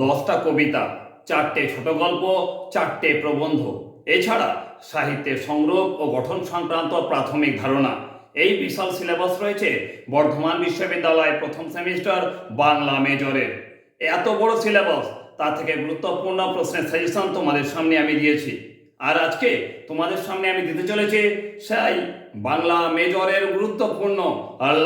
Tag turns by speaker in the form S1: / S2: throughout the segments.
S1: দশটা কবিতা, চারটে ছোট গল্প, চারটে প্রবন্ধ। এছাড়া সাহিত্যের সংগ্রহ ও গঠন সংক্রান্ত প্রাথমিক ধারণা। এই বিশাল সিলেবাস রয়েছে বর্ধমান বিশ্ববিদ্যালয়ের প্রথম সেমিস্টার বাংলা মেজরের। এত বড় সিলেবাস, তা থেকে গুরুত্বপূর্ণ প্রশ্নের সাজেশন তোমাদের সামনে আমি দিয়েছি। আর আজকে তোমাদের সামনে আমি দিতে চলেছি সেই বাংলা মেজরের গুরুত্বপূর্ণ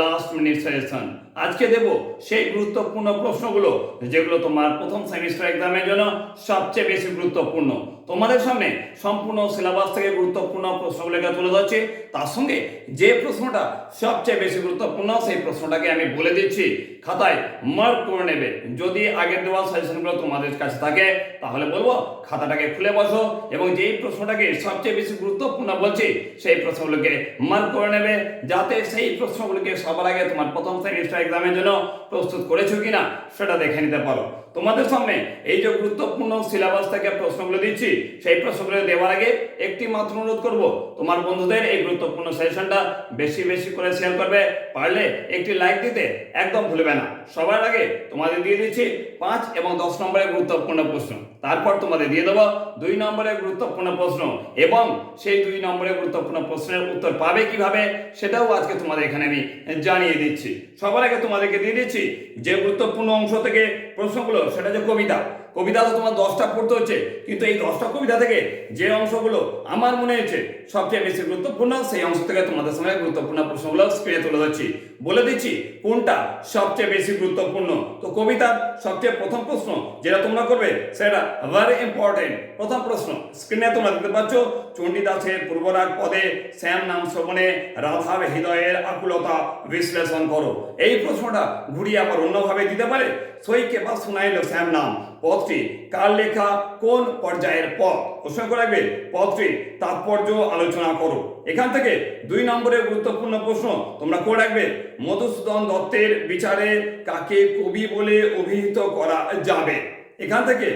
S1: লাস্ট মিনিট সাজেশন আজকে দেব সেই গুরুত্বপূর্ণ প্রশ্নগুলো যেগুলো তোমার প্রথম সেমিস্টার এক্সামের জন্য সবচেয়ে বেশি গুরুত্বপূর্ণ। তোমাদের সামনে সম্পূর্ণ সিলেবাস থেকে গুরুত্বপূর্ণ প্রশ্নগুলোকে তুলে ধরছি। তার সঙ্গে যে প্রশ্নটা সবচেয়ে বেশি গুরুত্বপূর্ণ, সেই প্রশ্নটাকে আমি বলে দিচ্ছি। খাতায় মার্ক করে নেবে। যদি আগের দেওয়া সাজেশনগুলো তোমাদের কাছে থাকে, তাহলে বলব খাতাটাকে খুলে বসো এবং যেই প্রশ্নটাকে সবচেয়ে বেশি গুরুত্বপূর্ণ বলছি, সেই প্রশ্নগুলোকে মার্ক করে নেবে। যাতে সেই প্রশ্নগুলোকে সবার আগে তোমার প্রথম সেমিস্টার এক্সামের জন্য প্রস্তুত করেছ কিনা, সেটা দেখে নিতে পারো। তোমাদের সামনে এই যে গুরুত্বপূর্ণ সিলেবাস থেকে প্রশ্নগুলো দিচ্ছি, সেই প্রশ্নগুলো দেওয়ার আগে একটি মাত্র অনুরোধ করব। তোমার বন্ধুদের এই গুরুত্বপূর্ণ সেশনটা বেশি বেশি করে শেয়ার করবে। পারলে একটি লাইক দিতে একদম ভুলবে না। সবার আগে তোমাদের দিয়ে দিচ্ছি পাঁচ এবং দশ নম্বরের গুরুত্বপূর্ণ প্রশ্ন। তারপর তোমাদের দিয়ে দেবো দুই নম্বরের গুরুত্বপূর্ণ প্রশ্ন এবং সেই দুই নম্বরের গুরুত্বপূর্ণ প্রশ্নের উত্তর পাবে কীভাবে সেটাও আজকে তোমাদের এখানে আমি জানিয়ে দিচ্ছি। সবার আগে তোমাদেরকে দিয়ে দিচ্ছি যে গুরুত্বপূর্ণ অংশ থেকে প্রশ্নগুলো সেটা যে কবিতা। কবিতা তো তোমার দশটা পড়তে হচ্ছে, কিন্তু এই দশটা কবিতা থেকে যে অংশগুলো আমার মনে হয়েছে সবচেয়ে বেশি গুরুত্বপূর্ণ, সেই অংশ থেকে তোমাদের সঙ্গে গুরুত্বপূর্ণ প্রশ্নগুলো স্ক্রিনে তুলে ধরছি। বলে দিচ্ছি, কোনটা সবচেয়ে বেশি গুরুত্বপূর্ণ? তো কবিতার সবচেয়ে প্রথম প্রশ্ন যেটা তোমরা করবে, সেটা ভেরি ইম্পর্টেন্ট প্রথম প্রশ্ন। স্ক্রিনে তোমরা দেখতে পাচ্ছ, চণ্ডীদাসের পূর্বরাগ পদে শ্যাম নাম শ্রবণে রাধার হৃদয়ের আকুলতা বিশ্লেষণ করো। এই প্রশ্নটা ঘুরিয়ে আবার অন্যভাবে দিতে পারে? সইকে বা শোনাইল শ্যাম নাম। পদটি কার লেখা? কোন পর্যায়ের পথ প্রশ্ন করে রাখবে পদটি তাৎপর্য আলোচনা করো। এখান থেকে দুই নম্বরের গুরুত্বপূর্ণ প্রশ্ন তোমরা করে রাখবে, মধুসূদন দত্তের বিচারে কাকে কবি বলে অভিহিত করা যাবে? এখান থেকে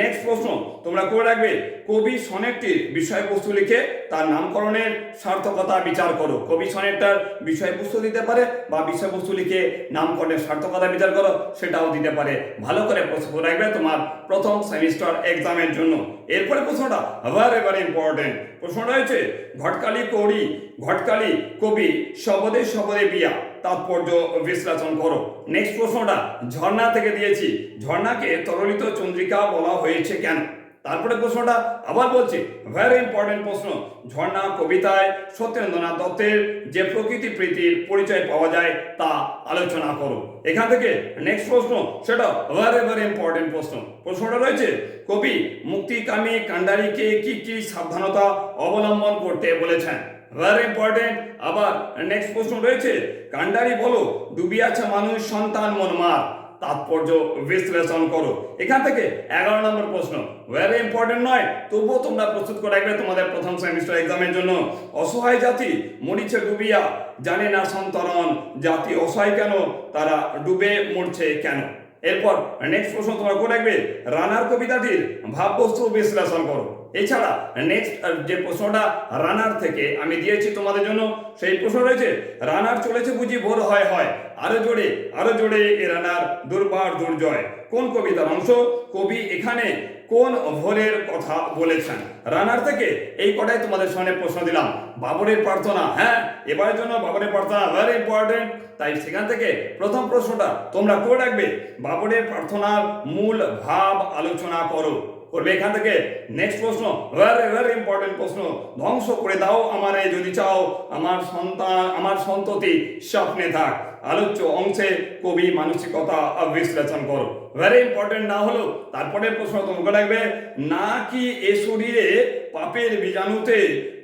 S1: নেক্সট প্রশ্ন, তোমরা করে রাখবে, কবি সনেটটির বিষয়বস্তু লিখে তার নামকরণের সার্থকতা বিচার করো। কবি সনেটটার বিষয়বস্তু দিতে পারে বা বিষয়বস্তু লিখে নামকরণের সার্থকতা বিচার করো, সেটাও দিতে পারে। ভালো করে প্রশ্ন রাখবে তোমার প্রথম সেমিস্টার এক্সামের জন্য। এরপরে প্রশ্নটা ভেরি ভেরি ইম্পর্টেন্ট প্রশ্নটা হচ্ছে ঘটকালি কৌড়ি ঘটকালি কবি শবদে শবদে বিয়া। তাৎপর্য বিশ্লেষণ করো। নেক্সট প্রশ্নটা, ঝর্ণা থেকে দিয়েছি। ঝর্ণাকে তরলিত চন্দ্রিকা বলা হয়েছে কেন? তারপরে প্রশ্নটা আবার বলছি ভেরি ইম্পর্টেন্ট প্রশ্ন। ঝর্ণা কবিতায় সত্যেন্দ্রনাথ দত্তের যে প্রকৃতি প্রীতির পরিচয় পাওয়া যায় তা আলোচনা করো। এখান থেকে নেক্সট প্রশ্ন, সেটা ভেরি ভেরি ইম্পর্টেন্ট প্রশ্ন। প্রশ্নটা রয়েছে, কবি মুক্তিকামী কান্ডারিকে কি কি সাবধানতা অবলম্বন করতে বলেছেন? ভেরি ইম্পর্টেন্ট আবার নেক্সট প্রশ্ন রয়েছে। কান্ডারি বলো ডুবিয়াছে মানুষ সন্তান মনমার তাৎপর্য বিশ্লেষণ করো। এখান থেকে এগারো নম্বর প্রশ্ন। ভেরি ইম্পর্টেন্ট নয়, তবুও তোমরা প্রস্তুত করে রাখবে তোমাদের প্রথম সেমিস্টার এক্সামের জন্য। অসহায় জাতি মরিছে ডুবিয়া। জানে না সন্তরণ জাতি অসহায় কেন? তারা ডুবে মরছে কেন? এরপর নেক্সট প্রশ্ন তোমার করে রাখবে? রানার কবিতাটির ভাববস্তু বিশ্লেষণ করো। এছাড়া নেক্সট যে প্রশ্নটা রানার থেকে আমি দিয়েছি তোমাদের জন্য, সেই প্রশ্ন রয়েছে, রানার চলেছে বুঝি ভোর হয় হয়, আরও জোরে আরও জোরে এ রানার দুর্বার দুর্জয়। কোন কবিতার অংশ? কবি এখানে কোন ভোরের কথা বলেছেন? রানার থেকে এই কটাই তোমাদের সামনে প্রশ্ন দিলাম। বাবরের প্রার্থনা হ্যাঁ এবারের জন্য বাবরের প্রার্থনা ভেরি ইম্পর্টেন্ট তাই সেখান থেকে প্রথম প্রশ্নটা তোমরা করে রাখবে। বাবরের প্রার্থনার মূল ভাব আলোচনা করো। করবে এখান থেকে নেক্সট প্রশ্ন ভেরি ভেরি ইম্পর্টেন্ট প্রশ্ন। ধ্বংস করে দাও আমারে যদি চাও। আমার সন্তান, আমার সন্ততি স্বপ্নে থাক। আলোচ্য অংশে কবি মানসিকতা বিশ্লেষণ করো ভেরি ইম্পর্টেন্ট না হলো তারপরের প্রশ্ন তোমাকে রাখবে, না কি এ শরীরে পাপের বীজাণুতে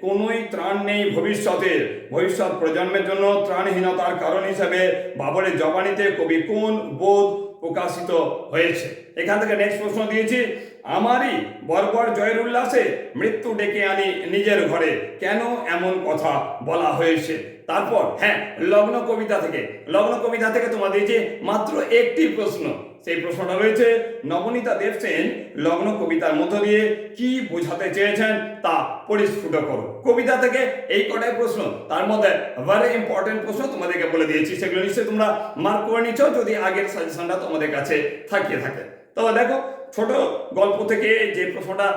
S1: কোনোই ত্রাণ নেই ভবিষ্যতের ভবিষ্যৎ প্রজন্মের জন্য ত্রাণহীনতার কারণ হিসেবে বাবরের জবানিতে কবি কোন বোধ প্রকাশিত হয়েছে? এখান থেকে নেক্সট প্রশ্ন দিয়েছি, আমারই বর্বর জয়ের উল্লাসে মৃত্যু ডেকে আনি নিজের ঘরে। কেন এমন কথা বলা হয়েছে? তারপর হ্যাঁ লগ্ন কবিতা থেকে, লগ্ন কবিতা থেকে তোমাদের যে মাত্র একটি প্রশ্ন, সেই প্রশ্নটা রয়েছে, নবনীতা দেবসেন লগ্ন কবিতার মধ্য দিয়ে কি বোঝাতে চেয়েছেন তা পরিস্ফুট করো। কবিতা থেকে এই কটাই প্রশ্ন, তার মধ্যে ভেরি ইম্পর্টেন্ট প্রশ্ন তোমাদেরকে বলে দিয়েছি, সেগুলো নিশ্চয়ই তোমরা মার্ক করে নিচ্ছ যদি আগের সাজেশনটা তোমাদের কাছে থাকিয়ে থাকে। তবে দেখো, ছোট গল্প থেকে যে প্রশ্নটা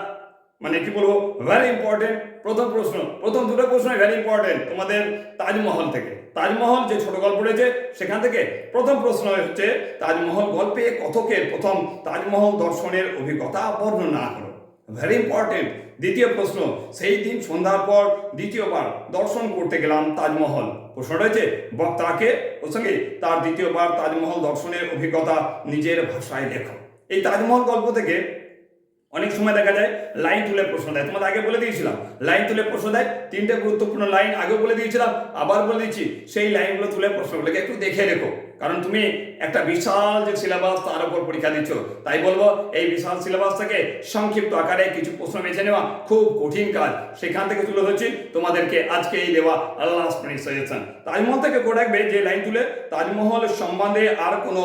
S1: মানে কি বলব? ভেরি ইম্পর্টেন্ট প্রথম প্রশ্ন। প্রথম দুটো প্রশ্ন ভেরি ইম্পর্টেন্ট তোমাদের তাজমহল থেকে। তাজমহল যে ছোট গল্প রয়েছে, সেখান থেকে প্রথম প্রশ্ন হচ্ছে, তাজমহল গল্পে কথকের প্রথম তাজমহল দর্শনের অভিজ্ঞতা বর্ণনা করো। ভেরি ইম্পর্টেন্ট দ্বিতীয় প্রশ্ন, সেই দিন সন্ধ্যার পর দ্বিতীয়বার দর্শন করতে গেলাম তাজমহল। প্রশ্ন রয়েছে বক্তাকে প্রসঙ্গে তার দ্বিতীয়বার তাজমহল দর্শনের অভিজ্ঞতা নিজের ভাষায় লেখো। এই তাজমহল গল্প থেকে অনেক সময় দেখা যায়, লাইন তুলে প্রশ্ন দেয়। তোমাদের আগে বলে দিয়েছিলাম, লাইন তুলে প্রশ্ন দেয়, তিনটে গুরুত্বপূর্ণ লাইন আগেও বলে দিয়েছিলাম, আবার বলে দিচ্ছি, সেই লাইনগুলো তুলে প্রশ্নগুলোকে একটু দেখে রেখো। কারণ তুমি একটা বিশাল যে সিলেবাস তার উপর পরীক্ষা দিচ্ছ, তাই বলব, এই বিশাল সিলেবাস থেকে সংক্ষিপ্ত আকারে কিছু প্রশ্ন বেছে নেওয়া খুব কঠিন কাজ। সেখান থেকে তুলে ধরছি, তোমাদেরকে আজকে এই দেওয়া লাস্ট মিনিট সাজেশন তাজমহল থেকে রাখবে যে লাইন তুলে তাজমহল সম্বন্ধে আর কোনো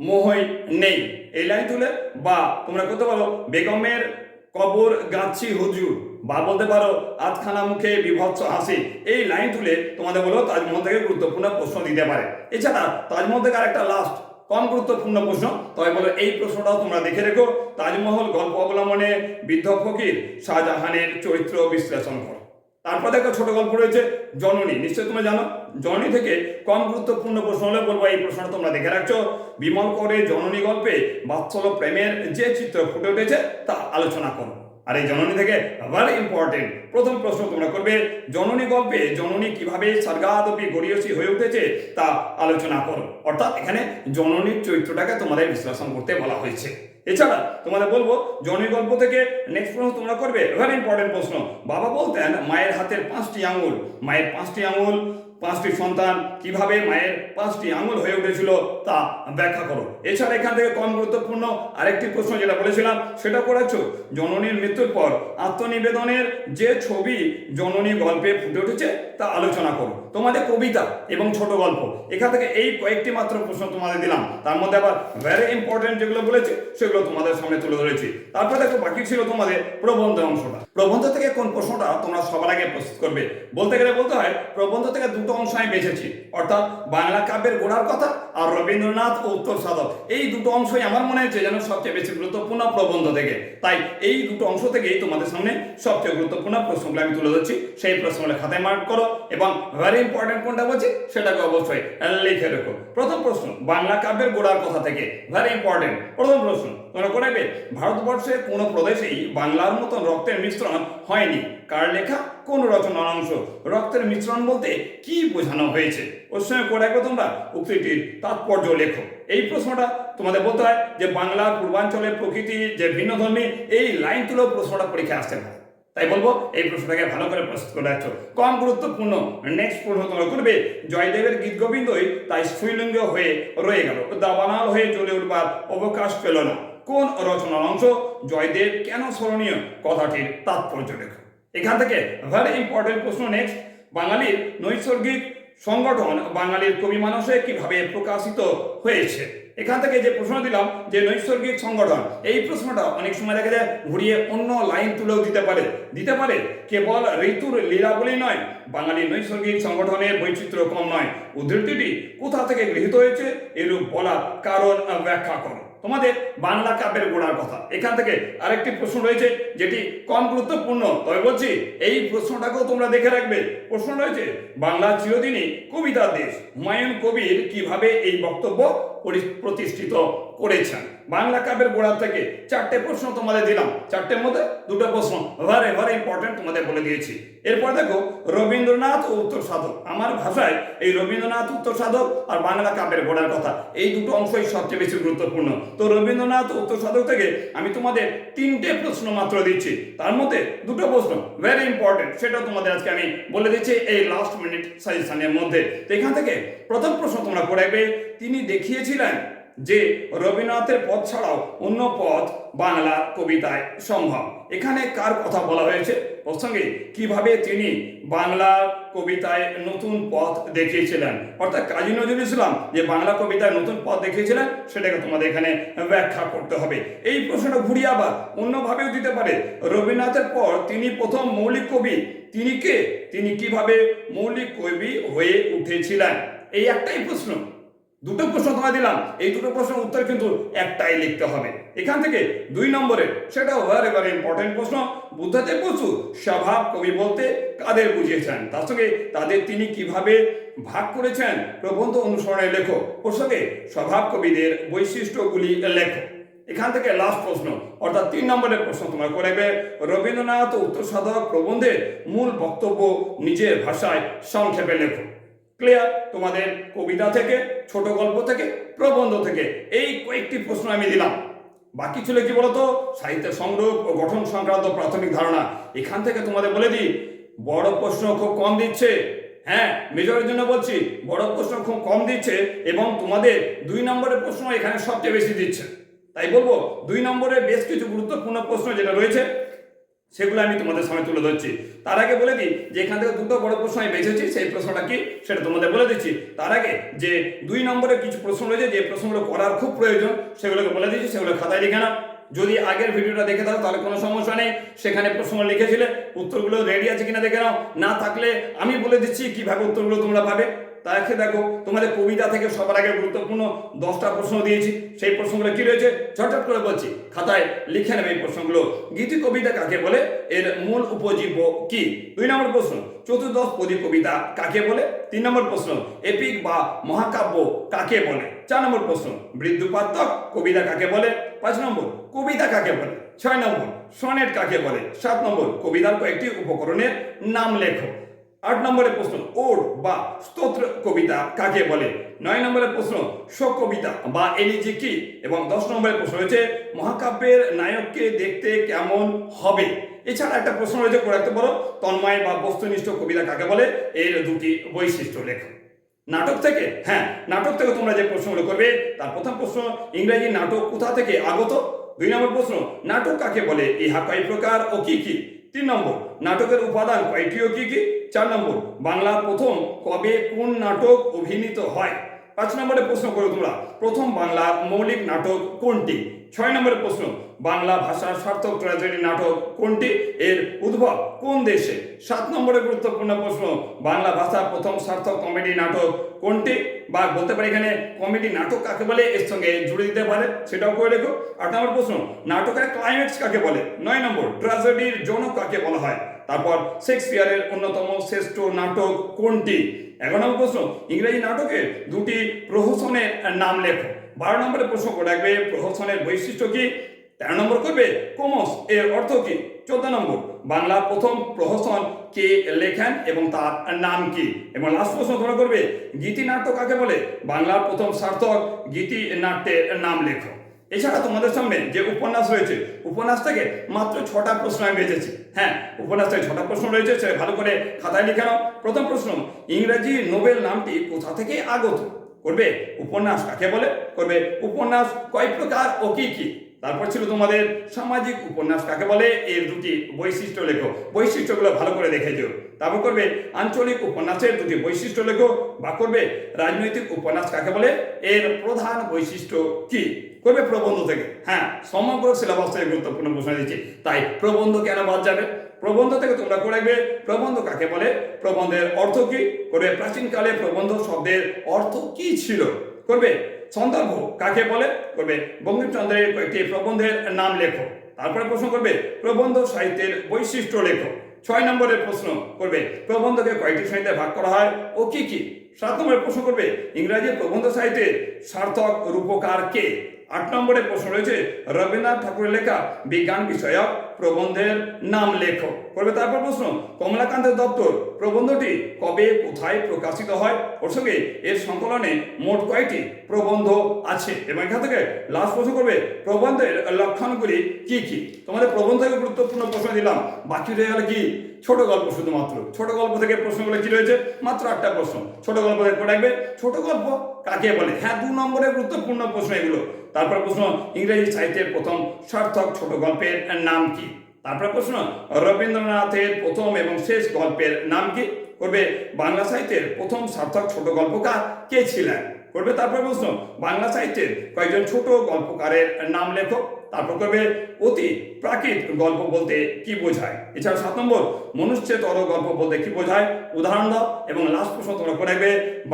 S1: মোহই নেই। এই লাইন তুলে, বা তোমরা করতে পারো, বেগমের কবর গাছি হুজুর। বা বলতে পারো, আধখানা মুখে বিভৎস হাসি। এই লাইন তুলে তোমাদের বলো তাজমহল থেকে গুরুত্বপূর্ণ প্রশ্ন দিতে পারে। এছাড়া তাজমহল থেকে আরেকটা লাস্ট কম গুরুত্বপূর্ণ প্রশ্ন। তবে বলো, এই প্রশ্নটাও তোমরা দেখে রেখো। তাজমহল গল্প অবলম্বনে বৃদ্ধ ফকির শাহজাহানের চরিত্র বিশ্লেষণ করো। তারপর দেখো ছোট গল্প রয়েছে জননী নিশ্চয় তোমরা জানো? জননী থেকে কম গুরুত্বপূর্ণ প্রশ্ন হলে বলব, এই প্রশ্ন তোমরা দেখে রাখছো। বিমল করে জননী গল্পে বাৎসল প্রেমের যে চিত্র ফুটে উঠেছে, তা আলোচনা করো। আর এই জননী থেকে ভেরি ইম্পর্টেন্ট প্রথম প্রশ্ন তোমরা করবে, জননী গল্পে জননী কীভাবে স্বর্গাদপি গড়িয়সী হয়ে উঠেছে তা আলোচনা করো। অর্থাৎ এখানে জননীর চরিত্রটাকে তোমাদের বিশ্লেষণ করতে বলা হয়েছে। এছাড়া তোমাদের বলব, জননী গল্প থেকে নেক্সট প্রশ্ন তোমরা করবে ভেরি ইম্পর্টেন্ট প্রশ্ন। বাবা বলতেন, মায়ের হাতের পাঁচটি আঙুল। মায়ের পাঁচটি আঙুল পাঁচটি সন্তান কীভাবে মায়ের পাঁচটি আঙুল হয়ে উঠেছিল তা ব্যাখ্যা করো। এছাড়া এখান থেকে কম গুরুত্বপূর্ণ আরেকটি প্রশ্ন যেটা বলেছিলাম, সেটা করেছ? জননীর মৃত্যুর পর আত্মনিবেদনের যে ছবি জননী গল্পে ফুটে উঠেছে, তা আলোচনা করো। তোমাদের কবিতা এবং ছোট গল্প, এখান থেকে এই কয়েকটি মাত্র প্রশ্ন তোমাদের দিলাম। তার মধ্যে আবার ভেরি ইম্পর্টেন্ট যেগুলো বলেছি, সেগুলো তোমাদের সামনে তুলে ধরেছি। তারপর দেখো, বাকি ছিল তোমাদের প্রবন্ধ অংশটা। প্রবন্ধ থেকে কোন প্রশ্নটা তোমরা সবার আগে প্রস্তুত করবে। বলতে গেলে বলতে হয়, প্রবন্ধ থেকে দুটো অংশ আমি বেঁচেছি অর্থাৎ বাংলা কাব্যের গোড়ার কথা আর রবীন্দ্রনাথ ও উত্তর সাধক। এই দুটো অংশই আমার মনে হয়েছে যেন সবচেয়ে বেশি গুরুত্বপূর্ণ প্রবন্ধ থেকে। তাই এই দুটো অংশ থেকেই তোমাদের সামনে সবচেয়ে গুরুত্বপূর্ণ প্রশ্নগুলো আমি তুলে ধরছি। সেই প্রশ্নগুলো খাতায় মার্ক করো এবং ভেরি ইম্পর্টেন্ট কোনটা বলছি সেটাকে অবশ্যই লিখে রেখো। প্রথম প্রশ্ন, বাংলা কাব্যের গোড়ার কথা থেকে। ভেরি ইম্পর্টেন্ট প্রথম প্রশ্ন, তোমরা করাবে ভারতবর্ষের কোনো প্রদেশেই বাংলার মতন রক্তের মিশ্রণ হয়নি। কার লেখা? কোন রচনার অংশ রক্তের মিশ্রণ বলতে কি বোঝানো হয়েছে? ওর সঙ্গে করে রাখো তোমরা উক্তিটির তাৎপর্য লেখো। এই প্রশ্নটা তোমাদের বলতে হয় যে বাংলা পূর্বাঞ্চলের প্রকৃতি যে ভিন্ন ধর্মী, এই লাইন তুলেও প্রশ্নটা পরীক্ষা আসতে পারে। তাই বলব, এই প্রশ্নটাকে ভালো করে প্রস্তুত করে রাখছো। কম গুরুত্বপূর্ণ নেক্সট প্রশ্ন তোমরা করবে, জয়দেবের গীত গোবিন্দই তাই স্ত্রীলিঙ্গ হয়ে রয়ে গেল। দাবানাল হয়ে চলে উঠবার অবকাশ পেল না। কোন রচনার অংশ? জয়দেব কেন স্মরণীয়? কথাটির তাৎপর্য লেখো। এখান থেকে ভেরি ইম্পর্টেন্ট প্রশ্ন নেক্সট বাঙালির নৈসর্গিক সংগঠন, বাঙালির কবি মানসে কীভাবে প্রকাশিত হয়েছে? এখান থেকে যে প্রশ্ন দিলাম, যে নৈসর্গিক সংগঠন, এই প্রশ্নটা অনেক সময় দেখা যায় ঘুরিয়ে অন্য লাইন তুলেও দিতে পারে। দিতে পারে কেবল ঋতুর লীলা বলেই নয়, বাঙালির নৈসর্গিক সংগঠনের বৈচিত্র্য কম নয়। উদ্ধৃতিটি কোথা থেকে গৃহীত হয়েছে? এরূপ বলার কারণ ব্যাখ্যা করো। তোমাদের বাংলা কাপের গোড়ার কথা। এখান থেকে আরেকটি প্রশ্ন রয়েছে, যেটি কম গুরুত্বপূর্ণ। তবে বলছি, এই প্রশ্নটাকেও তোমরা দেখে রাখবে। প্রশ্ন রয়েছে, বাংলা চিরদিনই কবিতার দেশ। হুমায়ুন কবির কীভাবে এই বক্তব্য প্রতিষ্ঠিত করেছেন? বাংলা কাব্যের গোড়া থেকে চারটে প্রশ্ন তোমাদের দিলাম। চারটের মধ্যে দুটো প্রশ্ন ভেরি ভেরি ইম্পর্টেন্ট তোমাদের বলে দিয়েছি। এরপর দেখো, রবীন্দ্রনাথ ও উত্তর সাধক। আমার ভাষায় এই রবীন্দ্রনাথ, উত্তর সাধক আর বাংলা কাব্যের গোড়ার কথা, এই দুটো অংশই সবচেয়ে বেশি গুরুত্বপূর্ণ। তো রবীন্দ্রনাথ উত্তর সাধক থেকে আমি তোমাদের তিনটে প্রশ্ন মাত্র দিচ্ছি। তার মধ্যে দুটো প্রশ্ন ভেরি ইম্পর্টেন্ট সেটা তোমাদের আজকে আমি বলে দিচ্ছি এই লাস্ট মিনিট সাজেশনের মধ্যে। এখান থেকে প্রথম প্রশ্ন তোমরা করে তিনি দেখিয়েছিলেন যে রবীন্দ্রনাথের পথ ছাড়াও অন্য পথ বাংলা কবিতায় সম্ভব। এখানে কার কথা বলা হয়েছে? প্রসঙ্গে, কীভাবে তিনি বাংলা কবিতায় নতুন পথ দেখিয়েছিলেন? অর্থাৎ কাজী নজরুল ইসলাম যে বাংলা কবিতায় নতুন পথ দেখিয়েছিলেন, সেটাকে তোমাদের এখানে ব্যাখ্যা করতে হবে। এই প্রশ্নটা ঘুরিয়ে আবার অন্যভাবেও দিতে পারে। রবীন্দ্রনাথের পর তিনি প্রথম মৌলিক কবি, তিনি কে? তিনি কীভাবে মৌলিক কবি হয়ে উঠেছিলেন? এই একটাই প্রশ্ন। দুটো প্রশ্ন তোমায় দিলাম। এই দুটো প্রশ্নের উত্তর কিন্তু একটাই লিখতে হবে।
S2: এখান থেকে দুই নম্বরে, সেটা ওভার এবার ইম্পর্টেন্ট প্রশ্ন। বুদ্ধদেব বসু স্বভাব কবি বলতে কাদের বুঝিয়েছেন? তার সঙ্গে তাদের তিনি কীভাবে ভাগ করেছেন? প্রবন্ধ অনুসরণে লেখো। ওর সঙ্গে স্বভাব কবিদের বৈশিষ্ট্যগুলি লেখো। এখান থেকে লাস্ট প্রশ্ন, অর্থাৎ তিন নম্বরের প্রশ্ন তোমার করবে রবীন্দ্রনাথ উত্তর সাধক প্রবন্ধের মূল বক্তব্য নিজের ভাষায় সংক্ষেপে লেখো। ক্লিয়ার তোমাদের কবিতা থেকে, ছোট গল্প থেকে, প্রবন্ধ থেকে। এই কয়েকটি প্রশ্ন আমি দিলাম। বাকি ছিল কি বলতো? সাহিত্যের সংগ্রহ ও গঠন সংক্রান্ত প্রাথমিক ধারণা। এখান থেকে তোমাদের বলে দিই, বড় প্রশ্ন খুব কম দিচ্ছে। হ্যাঁ মেজরের জন্য বলছি, বড় প্রশ্ন খুব কম দিচ্ছে এবং তোমাদের দুই নম্বরের প্রশ্ন এখানে সবচেয়ে বেশি দিচ্ছে। তাই বলব, দুই নম্বরে বেশ কিছু গুরুত্বপূর্ণ প্রশ্ন যেটা রয়েছে সেগুলো আমি তোমাদের সামনে তুলে ধরছি। তার আগে বলে দিই যে এখান থেকে দুটো বড় প্রশ্ন আমি বেঁচেছি সেই প্রশ্নটা কি সেটা তোমাদের বলে দিচ্ছি। তার আগে যে দুই নম্বরে কিছু প্রশ্ন রয়েছে, যে প্রশ্নগুলো করার খুব প্রয়োজন, সেগুলোকে বলে দিচ্ছি, সেগুলো খাতায় লিখে নাও। যদি আগের ভিডিওটা দেখে দাও তাহলে কোনো সমস্যা নেই। সেখানে প্রশ্ন লিখেছিলে, উত্তরগুলো রেডি আছে কিনা দেখে নাও। না থাকলে আমি বলে দিচ্ছি কীভাবে উত্তরগুলো তোমরা পাবে। তাকে দেখো, তোমাদের কবিতা থেকে সবার আগে গুরুত্বপূর্ণ দশটা প্রশ্ন দিয়েছি। সেই প্রশ্নগুলো কি রয়েছে? ঝটঝট করে বলছি। খাতায় লিখে নেবে এই প্রশ্নগুলো। গীতি কবিতা কাকে বলে? এর মূল উপজীব্য কি? দুই নম্বর প্রশ্ন, চতুর্দশ পদী কবিতা কাকে বলে? তিন নম্বর প্রশ্ন, এপিক বা মহাকাব্য কাকে বলে? চার নম্বর প্রশ্ন, বৃদ্ধপাত্তক কবিতা কাকে বলে? পাঁচ নম্বর, কবিতা কাকে বলে? ছয় নম্বর, সনেট কাকে বলে? সাত নম্বর, কবিতার কয়েকটি উপকরণের নাম লেখো। আট নম্বরের প্রশ্ন, ওড বা স্তোত্র কবিতা কাকে বলে? নয় নম্বরের প্রশ্ন শোক কবিতা বা এলিজি কি? এবং দশ নম্বরের প্রশ্ন রয়েছে, মহাকাব্যের নায়ককে দেখতে কেমন হবে? এছাড়া একটা প্রশ্ন রয়েছে, করে রাখতে পারো, তন্ময় বা বস্তুনিষ্ঠ কবিতা কাকে বলে? এর দুটি বৈশিষ্ট্য লেখো। নাটক থেকে? হ্যাঁ নাটক থেকে তোমরা যে প্রশ্নগুলো করবে, তার প্রথম প্রশ্ন, ইংরেজি নাটক কোথা থেকে আগত? দুই নম্বর প্রশ্ন, নাটক কাকে বলে? ইহা কয় প্রকার ও কি কি? তিন নম্বর, নাটকের উপাদান কয়টি ও কি কি? চার নম্বর বাংলা প্রথম কবে কোন নাটক অভিনীত হয়? পাঁচ নম্বরে প্রশ্ন করো তোমরা। প্রথম বাংলা মৌলিক নাটক কোনটি? ছয় নম্বরের প্রশ্ন, বাংলা ভাষার সার্থক ট্র্যাজেডি নাটক কোনটি? এর উদ্ভব কোন দেশে? সাত নম্বরে গুরুত্বপূর্ণ প্রশ্ন, বাংলা ভাষার প্রথম সার্থক কমেডি নাটক কোনটি? বা বলতে পারি এখানে কমেডি নাটক কাকে বলে? এর সঙ্গে জুড়ে দিতে পারে, সেটাও করে রেখো। আট নম্বর প্রশ্ন, নাটকের ক্লাইম্যাক্স কাকে বলে? নয় নম্বর ট্র্যাজেডির জনক কাকে বলা হয়? তারপর শেক্সপিয়ারের অন্যতম শ্রেষ্ঠ নাটক কোনটি? এগারো নম্বর প্রশ্ন, ইংরেজি নাটকের দুটি প্রহসনের নাম লেখো। বারো নম্বরের প্রশ্ন রাখবে, প্রহসনের বৈশিষ্ট্য কি? তেরো নম্বর করবে, কোমস, এর অর্থ কি? চোদ্দ নম্বর বাংলা প্রথম প্রহসন কে লেখেন এবং তার নাম কি? এবং লাস্ট প্রশ্ন তোমরা করবে, গীতি নাট্য কাকে বলে? বাংলার প্রথম সার্থক গীতি নাট্যের নাম লেখো। এছাড়া তোমাদের সামনে যে উপন্যাস রয়েছে, উপন্যাস থেকে মাত্র ছটা প্রশ্ন আমি বেঁচেছি। হ্যাঁ উপন্যাস থেকে ছটা প্রশ্ন রয়েছে, সেটা ভালো করে খাতায় লিখে নাও। প্রথম প্রশ্ন, ইংরেজি নোবেল নামটি কোথা থেকে আগত? করবে উপন্যাস কাকে বলে? করবে উপন্যাস কয় প্রকার ও কি কি? তারপর ছিল তোমাদের সামাজিক উপন্যাস, কাকে বলে? এর দুটি বৈশিষ্ট্য লেখো। বৈশিষ্ট্যগুলো ভালো করে দেখে যেও। তারপর করবে আঞ্চলিক উপন্যাসের দুটি বৈশিষ্ট্য লেখো। বা করবে রাজনৈতিক উপন্যাস, কাকে বলে? এর প্রধান বৈশিষ্ট্য কি? করবে প্রবন্ধ থেকে। হ্যাঁ সমগ্র সিলেবাস থেকে গুরুত্বপূর্ণ প্রশ্ন দিচ্ছি। তাই প্রবন্ধ কেন বাদ যাবে? প্রবন্ধ থেকে তোমরা করে রাখবে। প্রবন্ধ কাকে বলে? প্রবন্ধের অর্থ কি? করবে প্রাচীনকালে প্রবন্ধ শব্দের অর্থ কি ছিল? করবে সন্দর্ভ কাকে বলে? করবে বঙ্কিমচন্দ্রের কয়েকটি প্রবন্ধের নাম লেখো। তারপরে প্রশ্ন করবে, প্রবন্ধ সাহিত্যের বৈশিষ্ট্য লেখো। ছয় নম্বরের প্রশ্ন করবে, প্রবন্ধকে কয়েকটি শ্রেণীতে ভাগ করা হয় ও কি কি? সাত নম্বরের প্রশ্ন করবে ইংরাজি প্রবন্ধ সাহিত্যের সার্থক রূপকার কে? আট নম্বরে প্রশ্ন রয়েছে, রবীন্দ্রনাথ ঠাকুরের লেখা বিজ্ঞান বিষয়ক প্রবন্ধের নাম লেখো। করবে তারপর প্রশ্ন, কমলাকান্ত দপ্তর প্রবন্ধটি কবে, কোথায় প্রকাশিত হয়? ওর সঙ্গে এর সংকলনে মোট কয়টি প্রবন্ধ আছে? এবং এখান থেকে লাস্ট প্রশ্ন করবে, প্রবন্ধের লক্ষণগুলি কি কি? তোমাদের প্রবন্ধ গুরুত্বপূর্ণ প্রশ্ন দিলাম। বাকি রয়ে গেল কি? ছোট গল্প শুধুমাত্র। ছোট গল্প থেকে প্রশ্নগুলো কি রয়েছে? মাত্র আটটা প্রশ্ন। ছোট গল্প থেকে রাখবে ছোট গল্প কাকে বলে? হ্যাঁ দু নম্বরের গুরুত্বপূর্ণ প্রশ্ন এগুলো। তারপর প্রশ্ন, ইংরেজি সাহিত্যের প্রথম সার্থক ছোট গল্পের নাম কি? তারপর প্রশ্ন, রবীন্দ্রনাথের প্রথম এবং শেষ গল্পের নাম কি? করবে, বাংলা সাহিত্যের প্রথম সার্থক ছোট গল্পকার কে ছিলেন? করবে তারপর প্রশ্ন, বাংলা সাহিত্যের কয়েকজন ছোট গল্পকারের নাম লেখো তারপর করবে অতি প্রাকৃত গল্প বলতে কি বোঝায়? এছাড়া সাত নম্বর মনুষ্যতর গল্প বলতে কি বোঝায়? উদাহরণ দাও এবং লাস্ট প্রশ্ন তোমরা করে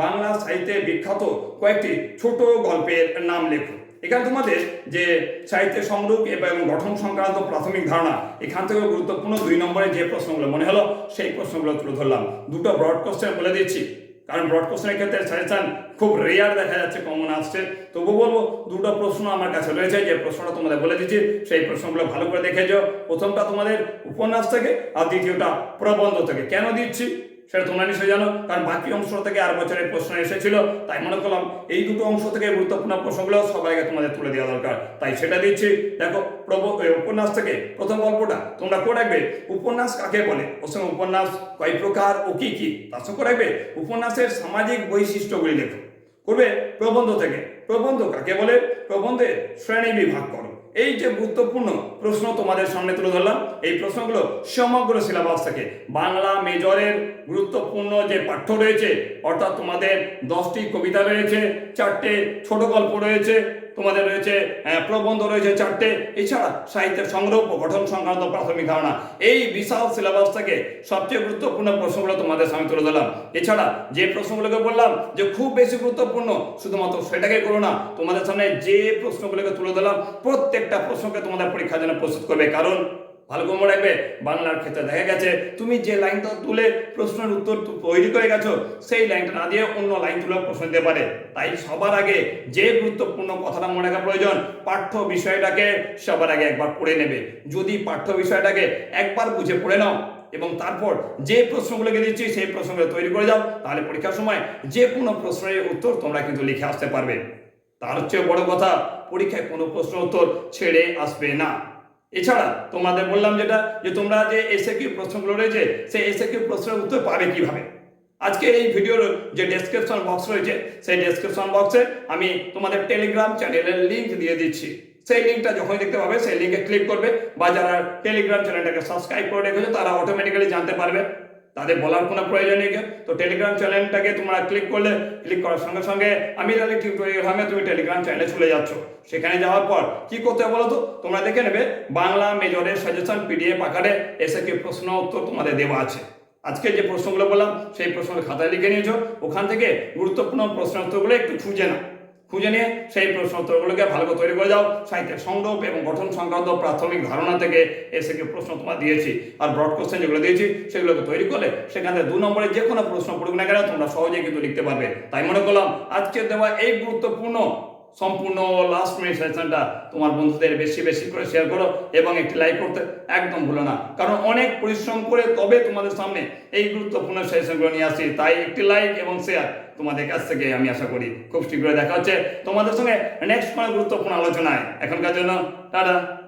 S2: বাংলা সাহিত্যে বিখ্যাত কয়েকটি ছোট গল্পের নাম লেখো। এখানে তোমাদের যে সাহিত্যের সংরূপ এবং গঠন সংক্রান্ত প্রাথমিক ধারণা, এখান থেকে গুরুত্বপূর্ণ দুই নম্বরে যে প্রশ্নগুলো মনে হলো, সেই প্রশ্নগুলো তুলে ধরলাম। দুটো ব্রড কোশ্চেন বলে দিচ্ছি। কারণ ব্রড কোশ্চেনের ক্ষেত্রে সাজেশন খুব রেয়ার দেখা যাচ্ছে কমন আসছে। তবু বলব, দুটো প্রশ্ন আমার কাছে রয়েছে, যে প্রশ্নটা তোমাদের বলে দিচ্ছি, সেই প্রশ্নগুলো ভালো করে দেখে যাও। প্রথমটা তোমাদের উপন্যাস থেকে, আর দ্বিতীয়টা প্রবন্ধ থেকে। কেন দিচ্ছি? সেটা তোমরা নিশ্চয়ই জানো। কারণ বাকি অংশ থেকে আর বছরের প্রশ্ন এসেছিল, তাই মনে করলাম এই দুটো অংশ থেকে গুরুত্বপূর্ণ প্রশ্নগুলো সবাইকে তোমাদের তুলে দেওয়া দরকার। তাই সেটা দিচ্ছি। দেখো উপন্যাস থেকে প্রথম গল্পটা তোমরা করে রাখবে। উপন্যাস কাকে বলে? ওর সঙ্গে উপন্যাস কয় প্রকার ও কি কি? তার সঙ্গে রাখবে। উপন্যাসের সামাজিক বৈশিষ্ট্যগুলি লেখো। করবে প্রবন্ধ থেকে। প্রবন্ধ কাকে বলে? প্রবন্ধের শ্রেণি বিভাগ করো। এই যে গুরুত্বপূর্ণ প্রশ্ন তোমাদের সামনে তুলে ধরলাম, এই প্রশ্নগুলো সমগ্র সিলেবাস থেকে। বাংলা মেজরের গুরুত্বপূর্ণ যে পাঠ্য রয়েছে, অর্থাৎ তোমাদের দশটি কবিতা রয়েছে, চারটে ছোট গল্প রয়েছে তোমাদের রয়েছে প্রবন্ধ রয়েছে চারটে। এছাড়া সাহিত্যের সংগ্রহ গঠন সংক্রান্ত প্রাথমিক ধারণা। এই বিশাল সিলেবাস থেকে সবচেয়ে গুরুত্বপূর্ণ প্রশ্নগুলো তোমাদের সামনে তুলে ধরলাম। এছাড়া যে প্রশ্নগুলোকে বললাম যে খুব বেশি গুরুত্বপূর্ণ, শুধুমাত্র সেটাকে করো না, তোমাদের সামনে যে প্রশ্নগুলোকে তুলে ধরলাম, প্রত্যেকটা প্রশ্নকে তোমাদের পরীক্ষার জন্য প্রস্তুত করবে। কারণ ভালো করে মনে রাখবে, বাংলার ক্ষেত্রে দেখা গেছে, তুমি যে লাইনটা তুলে প্রশ্নের উত্তর তৈরি করে গেছো, সেই লাইনটা না দিয়ে অন্য লাইন তুলে প্রশ্ন দিতে পারে। তাই সবার আগে যে গুরুত্বপূর্ণ কথাটা মনে রাখা প্রয়োজন, পাঠ্য বিষয়টাকে সবার আগে একবার পড়ে নেবে। যদি পাঠ্য বিষয়টাকে একবার বুঝে পড়ে নাও এবং তারপর যে প্রশ্নগুলোকে দিচ্ছি, সেই প্রশ্নগুলো তৈরি করে যাও তাহলে পরীক্ষার সময় যে কোনো প্রশ্নের উত্তর তোমরা কিন্তু লিখে আসতে পারবে। তার চেয়ে বড় কথা, পরীক্ষায় কোনো প্রশ্ন উত্তর ছেড়ে আসবে না। এছাড়া তোমাদের বললাম যেটা, যে তোমরা যে এসে কি প্রশ্নগুলো রয়েছে, সেই এসে কি প্রশ্নের উত্তর পাবে কীভাবে? আজকে এই ভিডিওর যে ডেসক্রিপশন বক্স রয়েছে, সেই ডেসক্রিপশন বক্সে আমি তোমাদের টেলিগ্রাম চ্যানেলের লিঙ্ক দিয়ে দিচ্ছি। সেই লিঙ্কটা যখনই দেখতে পাবে, সেই লিঙ্কে ক্লিক করবে বা যারা টেলিগ্রাম চ্যানেলটাকে সাবস্ক্রাইব করে রেখেছে, তারা অটোমেটিক্যালি জানতে পারবে। তাদের বলার কোনো প্রয়োজন নেই তো টেলিগ্রাম চ্যানেলটাকে তোমরা ক্লিক করলে ক্লিক করার সঙ্গে সঙ্গে আমি তাহলে হবে তুমি টেলিগ্রাম চ্যানেলে চলে যাচ্ছ। সেখানে যাওয়ার পর কি করতে বলো তো তোমরা দেখে নেবে, বাংলা মেজরের সাজেশন পিডিএফ আকারে এসে কি প্রশ্ন উত্তর তোমাদের দেওয়া আছে। আজকে যে প্রশ্নগুলো বললাম, সেই প্রশ্নগুলো খাতায় লিখে নিয়েছো। ওখান থেকে গুরুত্বপূর্ণ প্রশ্ন উত্তরগুলো একটু খুঁজে নাও। খুঁজে নিয়ে সেই প্রশ্ন উত্তরগুলোকে ভালো করে তৈরি করে যাও। সাহিত্যের সংরূপ এবং গঠন সংক্রান্ত প্রাথমিক ধারণা থেকে এসে প্রশ্ন তোমার দিয়েছি। আর ব্রড কোশ্চেন যেগুলো দিয়েছি, সেগুলোকে তৈরি করলে সেখান থেকে দু নম্বরে যে কোনো প্রশ্ন পড়ুক না কেন তোমরা সহজেই কিন্তু লিখতে পারবে। তাই মনে করলাম, আজকে দেওয়া এই গুরুত্বপূর্ণ, সম্পূর্ণ লাস্ট মিনিট সেশনটা তোমার বন্ধুদের বেশি বেশি করে শেয়ার করো এবং একটি লাইক করতে একদম ভুলো না। কারণ অনেক পরিশ্রম করে তবে তোমাদের সামনে এই গুরুত্বপূর্ণ সেশনগুলো নিয়ে আসি তাই একটি লাইক এবং শেয়ার তোমাদের কাছ থেকে আমি আশা করি খুব শীঘ্রই দেখা হচ্ছে। তোমাদের সঙ্গে নেক্সট কোনো গুরুত্বপূর্ণ আলোচনায়। এখনকার জন্য, টাটা।